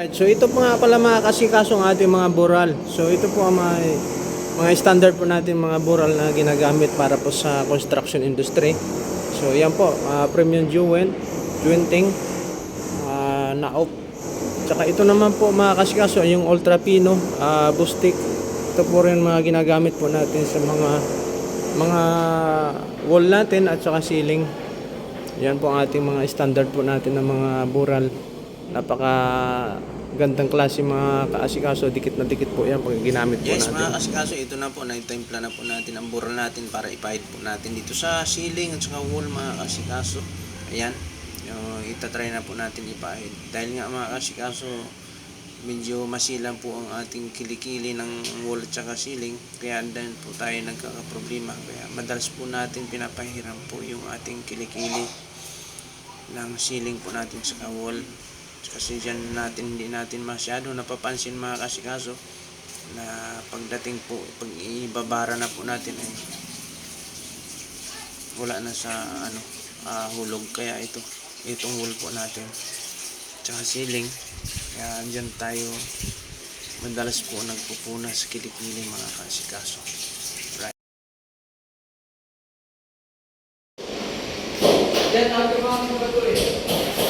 Right, so ito po nga pala mga kasikaso ang ating mga bural. So ito po ang mga, mga standard po natin mga bural na ginagamit para po sa construction industry. So yan po, ah, premium jewel, juwenting, uh, naop. Tsaka ito naman po mga kasikaso, yung ultra pino, uh, bustik. Ito po rin mga ginagamit po natin sa mga mga wall natin at saka ceiling. Yan po ang ating mga standard po natin ng mga bural. Napaka gandang klase mga kaasikaso, dikit na dikit po yan pag ginamit po Yes, natin. mga kasikaso, ito na po, nagtimpla na po natin ang bural natin para ipahid po natin dito sa ceiling at saka wall, mga kasikaso. Ayan, yung itatry na po natin ipahid. Dahil nga mga kasikaso, medyo masilang po ang ating kilikili ng wall at saka ceiling, kaya dahil po tayo nagkakaproblema. Kaya madalas po natin pinapahiram po yung ating kilikili ng ceiling po natin sa wall kasi dyan natin hindi natin masyado napapansin mga kasikaso na pagdating po pag ibabara na po natin ay wala na sa ano uh, hulog. Kaya ito itong wool po natin tsaka siling kaya dyan tayo madalas po nagpupuna sa kilikili mga kasikaso. Right. Yan, ang mga mga